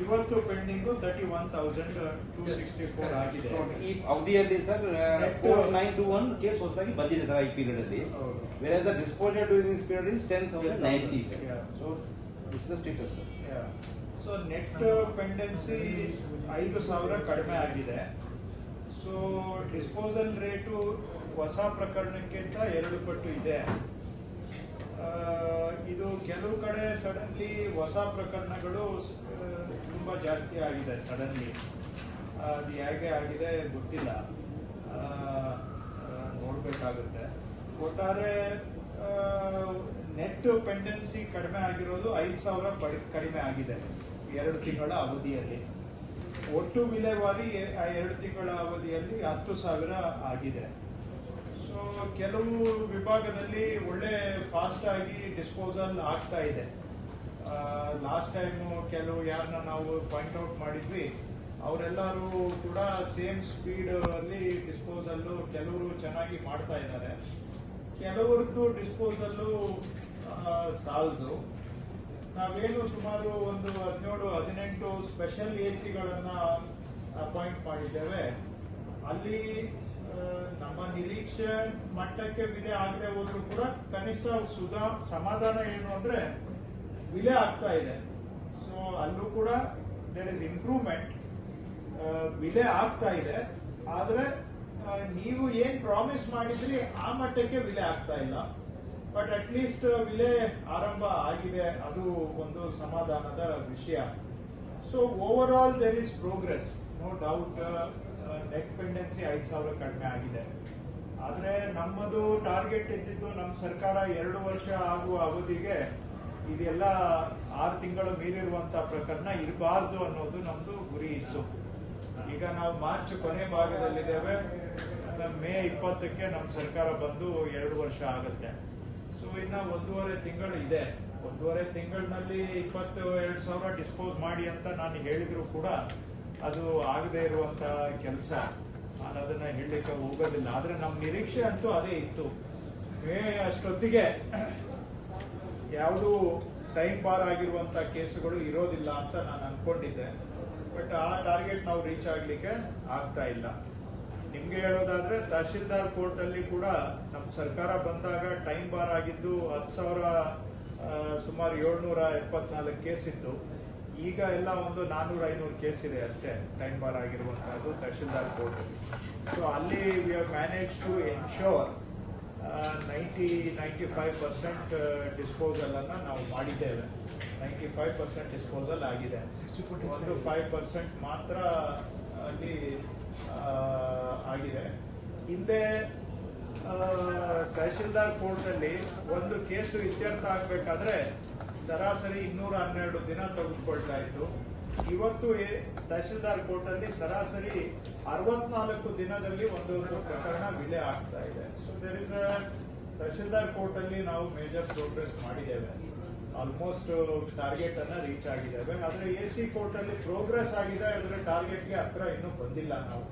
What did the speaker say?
ಇವತ್ತು pending thirty one thousand two sixty four ಆಗಿದೆ ಈ ಅವಧಿಯಲ್ಲಿ sir four nine two one case ಹೊಸದಾಗಿ ಬಂದಿದೆ ಸರ್ ಈ ಪೀರಿಯಡ್ ಅಲ್ಲಿ ಹೌದು. Where the disposal during this period is ten thousand ninety sir Yeah. So this the status sir so net pendency ಐದು ಸಾವಿರ ಕಡಿಮೆ ಆಗಿದೆ. ಸೊ ಡಿಸ್ಪೋಸಲ್ ರೇಟು ಹೊಸ ಪ್ರಕರಣಕ್ಕಿಂತ ಎರಡು ಪಟ್ಟು ಇದೆ. ಆ, ಇದು ಕೆಲವು ಕಡೆ ಸಡನ್ಲಿ ಹೊಸ ಪ್ರಕರಣಗಳು ತುಂಬ ಜಾಸ್ತಿ ಆಗಿದೆ ಸಡನ್ಲಿ ಅದು ಹೇಗೆ ಆಗಿದೆ ಗೊತ್ತಿಲ್ಲ. ನೋಡಬೇಕಾಗುತ್ತೆ. ಒಟ್ಟಾರೆ ನೆಟ್ ಪೆಂಡೆನ್ಸಿ ಕಡಿಮೆ ಆಗಿರೋದು ಐದು ಸಾವಿರ ಪಡಿ- ಕಡಿಮೆ ಆಗಿದೆ ಎರಡು ತಿಂಗಳ ಅವಧಿಯಲ್ಲಿ. ಒಟ್ಟು ವಿಲೇವಾರಿ ಎರಡು ತಿಂಗಳ ಅವಧಿಯಲ್ಲಿ ಹತ್ತು ಸಾವಿರ ಆಗಿದೆ. ಸೊ ಕೆಲವು ವಿಭಾಗದಲ್ಲಿ ಒಳ್ಳೆ ಫಾಸ್ಟ್ ಆಗಿ ಡಿಸ್ಪೋಸಲ್ ಆಗ್ತಾ ಇದೆ. ಲಾಸ್ಟ್ ಟೈಮು ಕೆಲವು ಯಾರನ್ನ ನಾವು ಪಾಯಿಂಟ್ ಔಟ್ ಮಾಡಿದ್ವಿ, ಅವರೆಲ್ಲರೂ ಕೂಡ ಸೇಮ್ ಸ್ಪೀಡ್ ಅಲ್ಲಿ ಡಿಸ್ಪೋಸಲ್ ಕೆಲವರು ಚೆನ್ನಾಗಿ ಮಾಡ್ತಾ ಇದ್ದಾರೆ. ಕೆಲವರದ್ದು ಡಿಸ್ಪೋಸಲ್ಲು ಸಾಲದು. ನಾವೇನು ಸುಮಾರು ಒಂದು ಹದಿನೇಳು, ಹದಿನೆಂಟು ಸ್ಪೆಷಲ್ ಎ ಸಿಗಳನ್ನ ಅಪಾಯಿಂಟ್ ಮಾಡಿದ್ದೇವೆ. ಅಲ್ಲಿ ನಮ್ಮ ನಿರೀಕ್ಷೆ ಮಟ್ಟಕ್ಕೆ ವಿಲೆ ಆಗದೆ ಹೋದ್ರು ಕೂಡ ಕನಿಷ್ಠ ಸುಧಾ ಸಮಾಧಾನ ಏನು ಅಂದ್ರೆ ವಿಲೆ ಆಗ್ತಾ ಇದೆ. ಸೊ ಅಲ್ಲೂ ಕೂಡ ದೇರ್ ಇಸ್ ಇಂಪ್ರೂವ್ಮೆಂಟ್ ವಿಲೆ ಆಗ್ತಾ ಇದೆ. ಆದ್ರೆ ನೀವು ಏನ್ ಪ್ರಾಮಿಸ್ ಮಾಡಿದ್ರಿ ಆ ಮಟ್ಟಕ್ಕೆ ವಿಲೆ ಆಗ್ತಾ ಇಲ್ಲ. ಬಟ್ ಅಟ್ ಲೀಸ್ಟ್ ವಿಲೆ ಆರಂಭ ಆಗಿದೆ. ಅದು ಒಂದು ಸಮಾಧಾನದ ವಿಷಯ. So overall there is progress no doubt net pendency ಐದು ಸಾವಿರ ಕಡಿಮೆ ಆಗಿದೆ. ಆದರೆ ನಮ್ಮದು ಟಾರ್ಗೆಟ್ ಇದ್ದಿದ್ದು ನಮ್ಮ ಸರ್ಕಾರ ಎರಡು ವರ್ಷ ಆಗುವ ಅವಧಿಗೆ ಇದೆಲ್ಲ ಆರು ತಿಂಗಳು ಮೀರಿರುವಂತಹ ಪ್ರಕರಣ ಇರಬಾರ್ದು ಅನ್ನೋದು ನಮ್ದು ಗುರಿ ಇತ್ತು. ಈಗ ನಾವು ಮಾರ್ಚ್ ಕೊನೆ ಭಾಗದಲ್ಲಿದ್ದೇವೆ. ಮೇ ಇಪ್ಪತ್ತಕ್ಕೆ ನಮ್ಮ ಸರ್ಕಾರ ಬಂದು ಎರಡು ವರ್ಷ ಆಗುತ್ತೆ. ಸೊ ಇನ್ನ ಒಂದೂವರೆ ತಿಂಗಳು ಇದೆ. ಒಂದೂವರೆ ತಿಂಗಳಿನಲ್ಲಿ ಇಪ್ಪತ್ತು, ಎರಡು ಸಾವಿರ ಡಿಸ್ಪೋಸ್ ಮಾಡಿ ಅಂತ ನಾನು ಹೇಳಿದ್ರು ಕೂಡ ಅದು ಆಗದೆ ಇರುವಂತ ಕೆಲಸ. ನಾನು ಅದನ್ನ ಹೇಳಲಿಕ್ಕೆ ಹೋಗೋದಿಲ್ಲ. ಆದ್ರೆ ನಮ್ಮ ನಿರೀಕ್ಷೆ ಅಂತೂ ಅದೇ ಇತ್ತು. ಮೇ ಅಷ್ಟೊತ್ತಿಗೆ ಯಾವುದು ಟೈಮ್ ಬಾರ್ ಆಗಿರುವಂತ ಕೇಸುಗಳು ಇರೋದಿಲ್ಲ ಅಂತ ನಾನು ಅನ್ಕೊಂಡಿದ್ದೆ. ಬಟ್ ಆ ಟಾರ್ಗೆಟ್ ನಾವು ರೀಚ್ ಆಗ್ಲಿಕ್ಕೆ ಆಗ್ತಾ ಇಲ್ಲ. ನಿಮ್ಗೆ ಹೇಳೋದಾದ್ರೆ ತಹಶೀಲ್ದಾರ್ ಕೋರ್ಟ್ ಅಲ್ಲಿ ಕೂಡ ನಮ್ಮ ಸರ್ಕಾರ ಬಂದಾಗ ಟೈಮ್ ಬಾರ್ ಆಗಿದ್ದು ಹತ್ತು ಸಾವಿರ ಸುಮಾರು ಏಳ್ನೂರ ಎಪ್ಪತ್ನಾಲ್ಕು ಕೇಸ್ ಇತ್ತು. ಈಗ ಎಲ್ಲ ಒಂದು ನಾನ್ನೂರ ಐನೂರು ಕೇಸ್ ಇದೆ ಅಷ್ಟೇ. ಟೈಮ್ ಬಾರ್ ಆಗಿರುವಂತಹದ್ದು ತಹಶೀಲ್ದಾರ್ ಕೋರ್ಟ್ ಸೊ ಅಲ್ಲಿ we have manage to ensure ninety ninety five percent disposal ಅನ್ನ ನಾವು ಮಾಡಿದ್ದೇವೆ. ನೈಂಟಿ ಫೈವ್ ಪರ್ಸೆಂಟ್ ಡಿಸ್ಪೋಸಲ್ ಆಗಿದೆ 60-40 ಒಂದು ಫೈವ್ ಪರ್ಸೆಂಟ್ ಮಾತ್ರ ಅಲ್ಲಿ ಆಗಿದೆ. ಹಿಂದೆ ತಹಶೀಲ್ದಾರ್ ಕೋರ್ಟ್ ಅಲ್ಲಿ ಒಂದು ಕೇಸು ಇತ್ಯರ್ಥ ಆಗ್ಬೇಕಾದ್ರೆ ಸರಾಸರಿ ಇನ್ನೂರ ಹನ್ನೆರಡು ದಿನ ತೆಗೆದುಕೊಳ್ತಾ ಇತ್ತು. ಇವತ್ತು ತಹಶೀಲ್ದಾರ್ ಕೋರ್ಟ್ ಅಲ್ಲಿ ಸರಾಸರಿ ಅರವತ್ನಾಲ್ಕು ದಿನದಲ್ಲಿ ಒಂದೊಂದು ಪ್ರಕರಣ ವಿಲೆ ಆಗ್ತಾ ಇದೆ. So there is tahsildar court ಅಲ್ಲಿ ನಾವು ಮೇಜರ್ ಪ್ರೋಗ್ರೆಸ್ ಮಾಡಿದ್ದೇವೆ. ಆಲ್ಮೋಸ್ಟ್ ಟಾರ್ಗೆಟ್ ಅನ್ನ ರೀಚ್ ಆಗಿದ್ದೇವೆ. ಆದ್ರೆ ಎ ಸಿ ಕೋರ್ಟ್ ಅಲ್ಲಿ ಪ್ರೋಗ್ರೆಸ್ ಆಗಿದೆ ಆದ್ರೆ ಟಾರ್ಗೆಟ್ಗೆ ಹತ್ರ ಇನ್ನೂ ಬಂದಿಲ್ಲ ನಾವು.